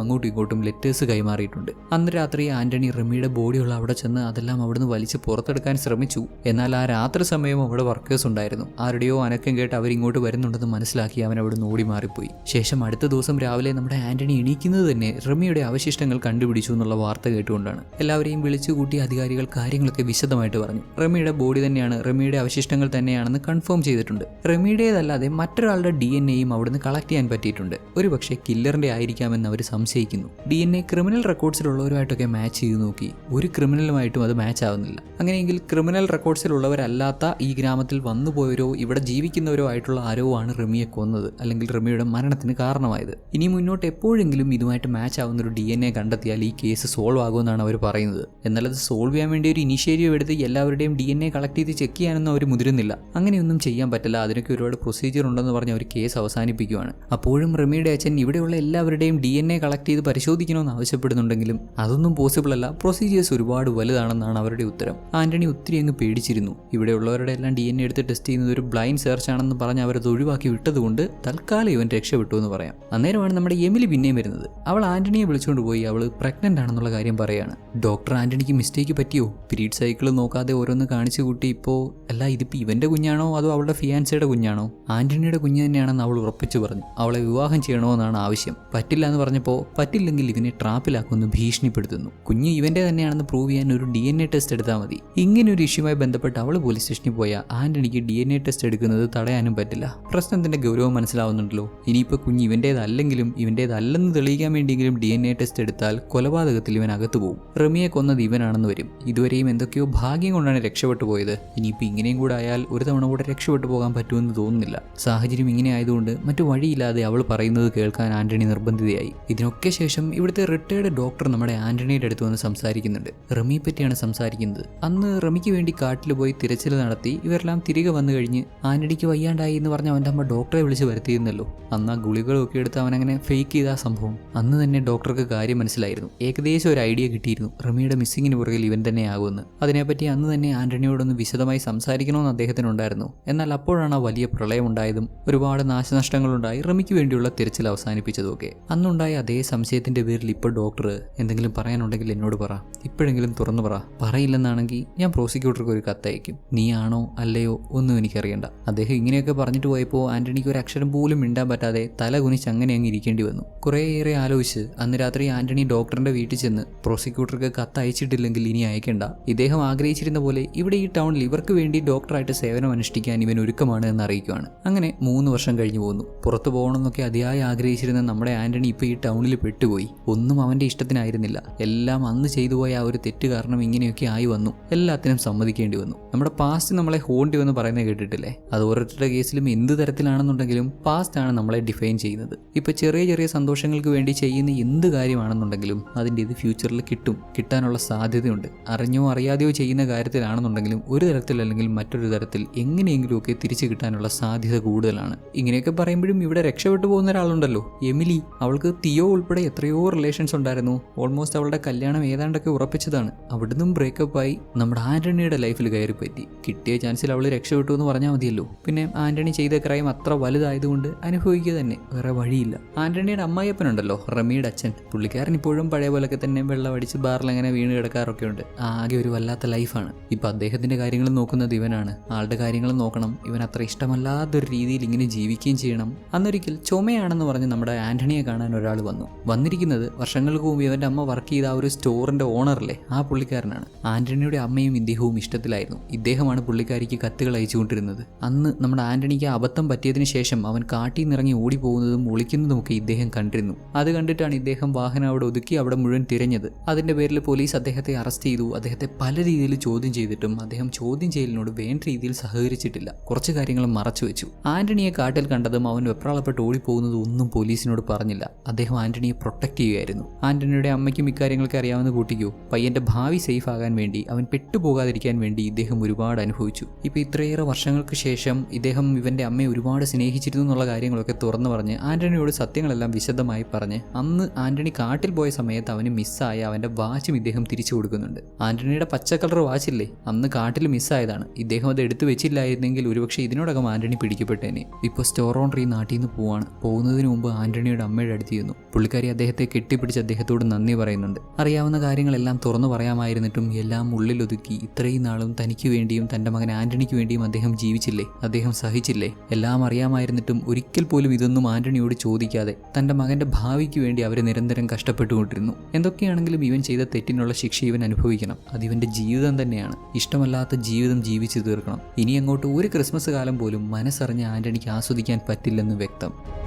അങ്ങോട്ടും ഇങ്ങോട്ടും ലെറ്റേഴ്സ് കൈമാറിയിട്ടുണ്ട്. അന്ന് രാത്രി ആന്റണി റമിയുടെ ബോഡിയുള്ള അവിടെ ചെന്ന് അതെല്ലാം അവിടുന്ന് വലിച്ച് പുറത്തെടുക്കാൻ ശ്രമിച്ചു. എന്നാൽ ആ രാത്രി സമയവും അവിടെ വർക്കേഴ്സ് ഉണ്ടായിരുന്നു. ആരുടെയോ അനക്കം കേട്ട് അവരിങ്ങോട്ട് വരുന്നുണ്ടെന്ന് മനസ്സിലാക്കി അവൻ അവിടുന്ന് ഓടി മാറിപ്പോയി. ശേഷം അടുത്ത ദിവസം രാവിലെ നമ്മുടെ ആന്റണി എണീക്കുന്നത് തന്നെ റമിയുടെ അവശിഷ്ടങ്ങൾ കണ്ടുപിടിച്ചു എന്നുള്ള വാർത്ത കേട്ടുകൊണ്ടാണ്. എല്ലാവരെയും വിളിച്ചു കൂട്ടി അധികാരികൾ കാര്യങ്ങളൊക്കെ വിശദമായിട്ട് പറഞ്ഞു. റമിയുടെ ബോഡി തന്നെയാണ് റമിയുടെ അവശിഷ്ടങ്ങൾ തന്നെയാണെന്ന് കൺഫേം ചെയ്തിട്ടുണ്ട്. റമിയുടേതല്ലാതെ മറ്റൊരാളുടെ ഡി എൻ എയും അവിടുന്ന് കളക്ട് ചെയ്യാൻ പറ്റിയിട്ടുണ്ട്. ഉണ്ട്. ഒരുപക്ഷെ കില്ലറിന്റെ ആയിരിക്കാമെന്ന് അവർ സംശയിക്കുന്നു. ഡി എൻ എ ക്രിമിനൽ റെക്കോർഡ്സിലുള്ളവരുമായിട്ടൊക്കെ മാച്ച് ചെയ്ത് നോക്കി. ഒരു ക്രിമിനലുമായിട്ടും അത് മാച്ച് ആവുന്നില്ല. അങ്ങനെയെങ്കിൽ ക്രിമിനൽ റെക്കോർഡ്സിലുള്ളവരല്ലാത്ത ഈ ഗ്രാമത്തിൽ വന്നുപോയവരോ ഇവിടെ ജീവിക്കുന്നവരോ ആയിട്ടുള്ള ആരോ ആണ് റിമിയെ കൊന്നത്. അല്ലെങ്കിൽ റിമിയുടെ മരണത്തിന് കാരണമായത്. ഇനി മുന്നോട്ട് എപ്പോഴെങ്കിലും ഇതുമായിട്ട് മാച്ച് ആവുന്ന ഒരു ഡി എൻ എ കണ്ടെത്തിയാൽ ഈ കേസ് സോൾവ് ആകുമെന്നാണ് അവർ പറയുന്നത്. എന്നാൽ അത് സോൾവ് ചെയ്യാൻ വേണ്ടി ഒരു ഇനിഷ്യേറ്റീവ് എടുത്ത് എല്ലാവരുടെയും ഡി എൻ എ കളക്ട് ചെയ്ത് ചെക്ക് ചെയ്യാനൊന്നും അവർ മുതിരുന്നില്ല. അങ്ങനെയൊന്നും ചെയ്യാൻ പറ്റില്ല. അതിനൊക്കെ ഒരുപാട് പ്രൊസീജിയർ ഉണ്ടെന്ന് പറഞ്ഞ് അവർ കേസ് അവസാനിപ്പിക്കുകയാണ് അപ്പോഴും റിമിയുടെ അച്ഛൻ ഇവിടെയുള്ള എല്ലാവരുടെയും ഡി എൻ എ കളക്ട് ചെയ്ത് പരിശോധിക്കണമെന്ന് ആവശ്യപ്പെടുന്നുണ്ടെങ്കിലും അതൊന്നും പോസിബിൾ അല്ല. പ്രൊസീജിയേഴ്സ് ഒരുപാട് വലുതാണെന്നാണ് അവരുടെ ഉത്തരം. ആന്റണി ഒത്തിരി അങ്ങ് പേടിച്ചിരുന്നു. ഇവിടെയുള്ളവരുടെ എല്ലാം ഡി എൻ എ എടുത്ത് ടെസ്റ്റ് ചെയ്യുന്നത് ഒരു ബ്ലൈൻഡ് സെർച്ച് ആണെന്ന് പറഞ്ഞ് അവരത് ഒഴിവാക്കി വിട്ടതുകൊണ്ട് തൽക്കാലം ഇവൻ രക്ഷപ്പെട്ടു എന്ന് പറയാം. അന്നേരമാണ് നമ്മുടെ എമിലി പിന്നെയും വരുന്നത്. അവൾ ആന്റണിയെ വിളിച്ചുകൊണ്ട് പോയി. അവൾ പ്രഗ്നന്റ് ആണെന്നുള്ള കാര്യം പറയാണ്. ഡോക്ടർ ആന്റണിക്ക് മിസ്റ്റേക്ക് പറ്റിയോ? പീരീഡ് സൈക്കിൾ നോക്കാതെ ഓരോന്ന് കാണിച്ചു കൂട്ടി ഇപ്പോൾ അല്ല ഇതിപ്പോൾ ഇവന്റെ കുഞ്ഞാണോ? അതോ അവളുടെ ഫിയാൻസയുടെ കുഞ്ഞാണോ? ആന്റണിയുടെ കുഞ്ഞ് തന്നെയാണെന്ന് അവൾ ഉറപ്പിച്ചു പറഞ്ഞു. അവളെ വിവാഹം ചെയ്യണോ എന്നാണ് ആവശ്യം. പറ്റില്ല എന്ന് പറഞ്ഞപ്പോൾ പറ്റില്ലെങ്കിൽ ഇവനെ ട്രാപ്പിലാക്കുമെന്ന് ഭീഷണിപ്പെടുത്തുന്നു. കുഞ്ഞ് ഇവന്റെ തന്നെയാണെന്ന് പ്രൂവ് ചെയ്യാൻ ഒരു ഡി എൻ എ ടെസ്റ്റ് എടുത്താൽ മതി. ഇങ്ങനെ ഒരു ഇഷ്യൂമായി ബന്ധപ്പെട്ട് അവൾ പോലീസ് സ്റ്റേഷനിൽ പോയ ആന്റണിക്ക് ഡി എൻ എ ടെസ്റ്റ് എടുക്കുന്നത് തടയാനും പറ്റില്ല. പ്രശ്നത്തിന്റെ ഗൗരവം മനസ്സിലാവുന്നുണ്ടല്ലോ. ഇനിയിപ്പോൾ കുഞ്ഞ് ഇവന്റേതല്ലെങ്കിലും ഇവന്റേതല്ലെന്ന് തെളിയിക്കാൻ വേണ്ടിയെങ്കിലും ഡി എൻ എ ടെസ്റ്റ് എടുത്താൽ കൊലപാതകത്തിൽ ഇവൻ അകത്തു പോകും റമിയെ കൊന്നത് ഇവനാണെന്ന് വരും. ഇതുവരെയും എന്തൊക്കെയോ ഭാഗ്യം കൊണ്ടാണ് രക്ഷപ്പെട്ടു പോയത്. ഇനിയിപ്പോൾ ഇങ്ങനെയും കൂടെ ആയാൽ ഒരു തവണ കൂടെ രക്ഷപ്പെട്ടു പോകാൻ പറ്റുമെന്ന് തോന്നുന്നില്ല. സാഹചര്യം ഇങ്ങനെ ആയതുകൊണ്ട് മറ്റു വഴിയില്ലാതെ അവൾ പറയുന്നത് കേൾക്കാൻ ആന്റണി നിർബന്ധിതയായി. ഇതിനൊക്കെ ശേഷം ഇവിടുത്തെ റിട്ടയർഡ് ഡോക്ടർ നമ്മുടെ ആന്റണിയുടെ അടുത്ത് വന്ന് സംസാരിക്കുന്നുണ്ട്. റമിയെ പറ്റിയാണ് സംസാരിക്കുന്നത്. അന്ന് റമിക്ക് വേണ്ടി കാട്ടിൽ പോയി തിരച്ചിൽ നടത്തി ഇവരെല്ലാം തിരികെ വന്നു കഴിഞ്ഞ് ആന്റണിക്ക് വയ്യാണ്ടായി എന്ന് പറഞ്ഞ അവന്റെ അമ്മ ഡോക്ടറെ വിളിച്ച് വരുത്തിയിരുന്നല്ലോ. അന്ന് ആ ഗുളികളൊക്കെ എടുത്ത് അങ്ങനെ ഫേക്ക് ചെയ്ത ആ സംഭവം അന്ന് തന്നെ ഡോക്ടർക്ക് കാര്യം മനസ്സിലായിരുന്നു. ഏകദേശം ഒരു ഐഡിയ കിട്ടിയിരുന്നു. റമിയുടെ മിസ്സിങ്ങിന് പുറകിൽ ഇവൻ തന്നെ ആകുമെന്ന്. അതിനെപ്പറ്റി അന്ന് തന്നെ ആന്റണിയോടൊന്ന് വിശദമായി സംസാരിക്കണമെന്ന് അദ്ദേഹത്തിനുണ്ടായിരുന്നു. എന്നാൽ അപ്പോഴാണ് ആ വലിയ പ്രളയം ഉണ്ടായതും ഒരുപാട് നാശനഷ്ടങ്ങളുണ്ടായി റമിക്ക് വേണ്ടിയുള്ള തിരച്ചിൽ അവസാനിപ്പിച്ചതൊക്കെ. അന്നുണ്ടായ അതേ സംശയത്തിന്റെ പേരിൽ ഇപ്പോൾ ഡോക്ടർ എന്തെങ്കിലും പറയാനുണ്ടെങ്കിൽ എന്നോട് പറ. ഇപ്പോഴെങ്കിലും തുറന്നു പറ. പറയില്ലെന്നാണെങ്കിൽ ഞാൻ പ്രോസിക്യൂട്ടർക്ക് ഒരു കത്തയക്കും. നീയാണോ അല്ലയോ ഒന്നും എനിക്കറിയണ്ട. അദ്ദേഹം ഇങ്ങനെയൊക്കെ പറഞ്ഞിട്ട് പോയപ്പോൾ ആന്റണിക്ക് ഒരു അക്ഷരം പോലും മിണ്ടാൻ പറ്റാതെ തല കുനിച്ച് അങ്ങനെ അങ്ങ് ഇരിക്കേണ്ടി വന്നു. കുറേയേറെ ആലോചിച്ച് അന്ന് രാത്രി ആന്റണി ഡോക്ടറിന്റെ വീട്ടിൽ ചെന്ന് പ്രോസിക്യൂട്ടർക്ക് കത്ത് അയച്ചിട്ടില്ലെങ്കിൽ ഇനി അയക്കേണ്ട. ഇദ്ദേഹം ആഗ്രഹിച്ചിരുന്ന പോലെ ഇവിടെ ഈ ടൗണിൽ ഇവർക്ക് വേണ്ടി ഡോക്ടറായിട്ട് സേവനം അനുഷ്ഠിക്കാൻ ഇവൻ ഒരുക്കമാണ് എന്ന് അറിയിക്കുകയാണ് അങ്ങനെ മൂന്ന് വർഷം കഴിഞ്ഞു പോകുന്നു പുറത്തു പോകണമെന്നൊക്കെ അതിയായി ആഗ്രഹിച്ചിരുന്ന നമ്മുടെ ആന്റണി ഇപ്പോൾ ഈ ടൗണിൽ പെട്ടുപോയി. ഒന്നും അവന്റെ ഇഷ്ടത്തിനായിരുന്നില്ല. എല്ലാം അന്ന് ചെയ്തു പോയ ആ ഒരു തെറ്റ് കാരണം ഇങ്ങനെയൊക്കെ ആയി വന്നു. എല്ലാത്തിനും സമ്മതിക്കേണ്ടി വന്നു. നമ്മുടെ പാസ്റ്റ് നമ്മളെ ഹോണ്ടി എന്ന് പറയുന്നത് കേട്ടിട്ടില്ലേ? അത് ഓരോരുത്തരുടെ കേസിലും എന്ത് തരത്തിലാണെന്നുണ്ടെങ്കിലും പാസ്റ്റ് ആണ് നമ്മളെ ഡിഫൈൻ ചെയ്യുന്നത്. ഇപ്പൊ ചെറിയ ചെറിയ സന്തോഷങ്ങൾക്ക് വേണ്ടി ചെയ്യുന്ന എന്ത് കാര്യമാണെന്നുണ്ടെങ്കിലും അതിന്റെ ഇത് ഫ്യൂച്ചറിൽ കിട്ടും. കിട്ടാനുള്ള സാധ്യതയുണ്ട്. അറിഞ്ഞോ അറിയാതെയോ ചെയ്യുന്ന കാര്യത്തിലാണെന്നുണ്ടെങ്കിലും ഒരു തരത്തിൽ അല്ലെങ്കിൽ മറ്റൊരു തരത്തിൽ എങ്ങനെയെങ്കിലുമൊക്കെ തിരിച്ചു കിട്ടാനുള്ള സാധ്യത കൂടുതലാണ്. ഇങ്ങനെയൊക്കെ പറയുമ്പോഴും ഇവിടെ രക്ഷപ്പെട്ടു പോകുന്ന ഒരാളുണ്ടല്ലോ എമിലി. അവൾക്ക് തിയോ ഉൾപ്പെടെ എത്രയോ റിലേഷൻസ് ഉണ്ടായിരുന്നു. ഓൾമോസ്റ്റ് അവളുടെ കല്യാണം ഏതാണ്ടൊക്കെ ഉറപ്പിച്ചതാണ്. അവിടുന്നും ബ്രേക്കപ്പ് ആയി നമ്മുടെ ആന്റണിയുടെ ലൈഫിൽ കയറി പറ്റി കിട്ടിയ ചാൻസിൽ അവൾ രക്ഷപ്പെട്ടു എന്ന് പറഞ്ഞാൽ മതിയല്ലോ. പിന്നെ ആന്റണി ചെയ്ത ക്രൈം അത്ര വലുതായതുകൊണ്ട് അനുഭവിക്കുക തന്നെ വേറെ വഴിയില്ല. ആന്റണിയുടെ അമ്മായിയപ്പനുണ്ടല്ലോ റമിയുടെ അച്ഛൻ. പുള്ളിക്കാരൻ ഇപ്പോഴും പഴയ പോലൊക്കെ തന്നെ വെള്ളം അടിച്ച് ബാറിൽ അങ്ങനെ വീണ് കിടക്കാറൊക്കെ ഉണ്ട്. ആകെ ഒരു വല്ലാത്ത ലൈഫാണ് ഇപ്പൊ അദ്ദേഹത്തിന്റെ കാര്യങ്ങൾ നോക്കുന്നത് ഇവനാണ്. ആളുടെ കാര്യങ്ങൾ നോക്കണം. ഇവൻ അത്ര ഇഷ്ടമല്ലാത്തൊരു രീതിയിൽ ഇങ്ങനെ ജീവിക്കുകയും ചെയ്യണം. അന്നൊരിക്കൽ ചുമയാണെന്ന് പറഞ്ഞ് നമ്മുടെ ആന്റണിയെ കാണാൻ ഒരാൾ വന്നു. വന്നിരിക്കുന്നത് വർഷങ്ങൾക്ക് മുമ്പ് ഇവന്റെ അമ്മ വർക്ക് ചെയ്ത ആ ഒരു സ്റ്റോറിന്റെ ഓണറല്ലേ ആ പുള്ളിക്കാരനാണ്. ആന്റണിയുടെ അമ്മയും ഇദ്ദേഹവും ഇഷ്ടത്തിലായിരുന്നു. ഇദ്ദേഹമാണ് പുള്ളിക്കാരിക്ക് കത്തുകൾ അയച്ചുകൊണ്ടിരുന്നത്. അന്ന് നമ്മുടെ ആന്റണിക്ക് അബദ്ധം പറ്റിയതിന് ശേഷം അവൻ കാട്ടിൽ നിന്നിറങ്ങി ഓടിപ്പോകുന്നതും ഒളിക്കുന്നതുമൊക്കെ ഇദ്ദേഹം കണ്ടിരുന്നു. അത് കണ്ടിട്ടാണ് ഇദ്ദേഹം വാഹനം അവിടെ ഒതുക്കി അവിടെ മുഴുവൻ തിരഞ്ഞത്. അതിന്റെ പേരിൽ പോലീസ് അദ്ദേഹത്തെ അറസ്റ്റ് ചെയ്തു. അദ്ദേഹത്തെ പല രീതിയിൽ ചോദ്യം ചെയ്തിട്ടും അദ്ദേഹം ചോദ്യം ചെയ്യലിനോട് വേണ്ട രീതിയിൽ സഹകരിച്ചിട്ടില്ല. കുറച്ച് കാര്യങ്ങൾ മറച്ചു വെച്ചു ആന്റണിയെ കാട്ടിൽ കണ്ടതും അവൻ വെപ്രാളപ്പെട്ട് ഓടിപ്പോകുന്നതും ഒന്നും പോലീസിനോട് പറഞ്ഞില്ല. അദ്ദേഹം ആന്റണിയെ പ്രൊട്ടക്ട് ചെയ്യുകയായിരുന്നു. ആന്റണിയുടെ അമ്മയ്ക്കും ഇക്കാര്യങ്ങളൊക്കെ അറിയാവുന്ന കൂട്ടിക്കോ പയ്യന്റെ ഭാവി സേഫ് ആകാൻ വേണ്ടി അവൻ പെട്ടുപോകാതിരിക്കാൻ വേണ്ടി ഇദ്ദേഹം ഒരുപാട് അനുഭവിച്ചു. ഇപ്പൊ ഇത്രയേറെ വർഷങ്ങൾക്ക് ശേഷം ഇദ്ദേഹം ഇവന്റെ അമ്മയെ ഒരുപാട് സ്നേഹിച്ചിരുന്നു എന്നുള്ള കാര്യങ്ങളൊക്കെ തുറന്നു പറഞ്ഞ് ആന്റണിയോട് സത്യങ്ങളെല്ലാം വിശദമായി പറഞ്ഞ് അന്ന് ആന്റണി കാട്ടിൽ പോയ സമയത്ത് അവന് മിസ്സായ അവന്റെ വാച്ചും ഇദ്ദേഹം തിരിച്ചു കൊടുക്കുന്നുണ്ട്. ആന്റണിയുടെ പച്ച കളർ വാച്ചില്ലേ അന്ന് കാട്ടിൽ മിസ്സായതാണ് ഇദ്ദേഹം അത് എടുത്തു വെച്ചില്ലായിരുന്നെങ്കിൽ ഒരുപക്ഷെ ഇതിനോടകം ആന്റണി പിടിക്കപ്പെട്ടേനെ. ഇപ്പോൾ ഈ നാട്ടിൽ നിന്ന് പോവാണ്. പോകുന്നതിന് മുമ്പ് ആന്റണിയുടെ അമ്മയുടെ അടുത്ത് അടുത്തിരുന്നു പുള്ളിക്കാരി അദ്ദേഹത്തെ കെട്ടിപ്പിടിച്ച് അദ്ദേഹത്തോട് നന്ദി പറയുന്നുണ്ട്. അറിയാവുന്ന കാര്യങ്ങളെല്ലാം തുറന്നു പറയാമായിരുന്നിട്ടും എല്ലാം ഉള്ളിലൊതുക്കി ഇത്രയും നാളും തനിക്ക് വേണ്ടിയും തന്റെ മകൻ ആന്റണിക്ക് വേണ്ടിയും അദ്ദേഹം ജീവിച്ചില്ലേ? അദ്ദേഹം സഹിച്ചില്ലേ? എല്ലാം അറിയാമായിരുന്നിട്ടും ഒരിക്കൽ പോലും ഇതൊന്നും ആന്റണിയോട് ചോദിക്കാതെ തന്റെ മകന്റെ ഭാവിക്ക് വേണ്ടി അവർ നിരന്തരം കഷ്ടപ്പെട്ടുകൊണ്ടിരുന്നു. എന്തൊക്കെയാണെങ്കിലും ഇവൻ ചെയ്ത തെറ്റിനുള്ള ശിക്ഷ ഇവൻ അനുഭവിക്കണം. അത് ഇവന്റെ ജീവിതം തന്നെയാണ്. ഇഷ്ടമല്ലാത്ത ജീവിതം ജീവിച്ചു തീർക്കണം. ഇനി അങ്ങോട്ട് ഒരു ക്രിസ്മസ് കാലം പോലും മനസ്സറിഞ്ഞ് ആന്റണിക്ക് ആസ്വദിക്കാൻ പറ്റില്ലെന്ന് വ്യക്തം.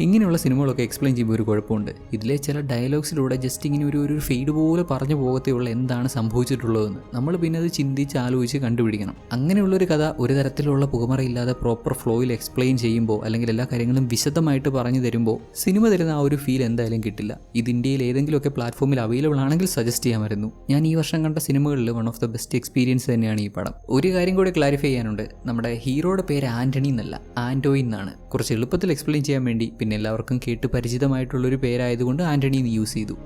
ഇങ്ങനെയുള്ള സിനിമകളൊക്കെ എക്സ്പ്ലെയിൻ ചെയ്യുമ്പോൾ ഒരു കുഴപ്പമുണ്ട്. ഇതിലെ ചില ഡയലോഗ്സിലൂടെ ജസ്റ്റ് ഇങ്ങനെ ഒരു ഒരു ഫെയ്ഡ് പോലെ പറഞ്ഞു പോകത്തേ ഉള്ള എന്താണ് സംഭവിച്ചിട്ടുള്ളതെന്ന്. നമ്മൾ പിന്നെ അത് ചിന്തിച്ച് ആലോചിച്ച് കണ്ടുപിടിക്കണം. അങ്ങനെയുള്ളൊരു കഥ ഒരു തരത്തിലുള്ള പുകമറയില്ലാതെ പ്രോപ്പർ ഫ്ലോയിൽ എക്സ്പ്ലെയിൻ ചെയ്യുമ്പോൾ അല്ലെങ്കിൽ എല്ലാ കാര്യങ്ങളും വിശദമായിട്ട് പറഞ്ഞു തരുമ്പോൾ സിനിമ തരുന്ന ആ ഒരു ഫീൽ എന്തായാലും കിട്ടില്ല. ഇത് ഇന്ത്യയിൽ ഏതെങ്കിലുമൊക്കെ പ്ലാറ്റ്ഫോമിൽ അവൈലബിൾ ആണെങ്കിൽ സജസ്റ്റ് ചെയ്യാമായിരുന്നു. ഞാൻ ഈ വർഷം കണ്ട സിനിമകളിൽ one of the best experience തന്നെയാണ് ഈ പടം. ഒരു കാര്യം കൂടി ക്ലാരിഫൈ ചെയ്യാനുണ്ട്. നമ്മുടെ ഹീറോയുടെ പേര് ആന്റണി എന്നല്ല ആന്റോയിൻ എന്നാണ്. കുറച്ച് എളുപ്പത്തിൽ എക്സ്പ്ലെയിൻ ചെയ്യാൻ വേണ്ടി പിന്നെ എല്ലാവർക്കും കേട്ട് പരിചിതമായിട്ടുള്ളൊരു പേരായതുകൊണ്ട് ആന്റണി യൂസ് ചെയ്തു.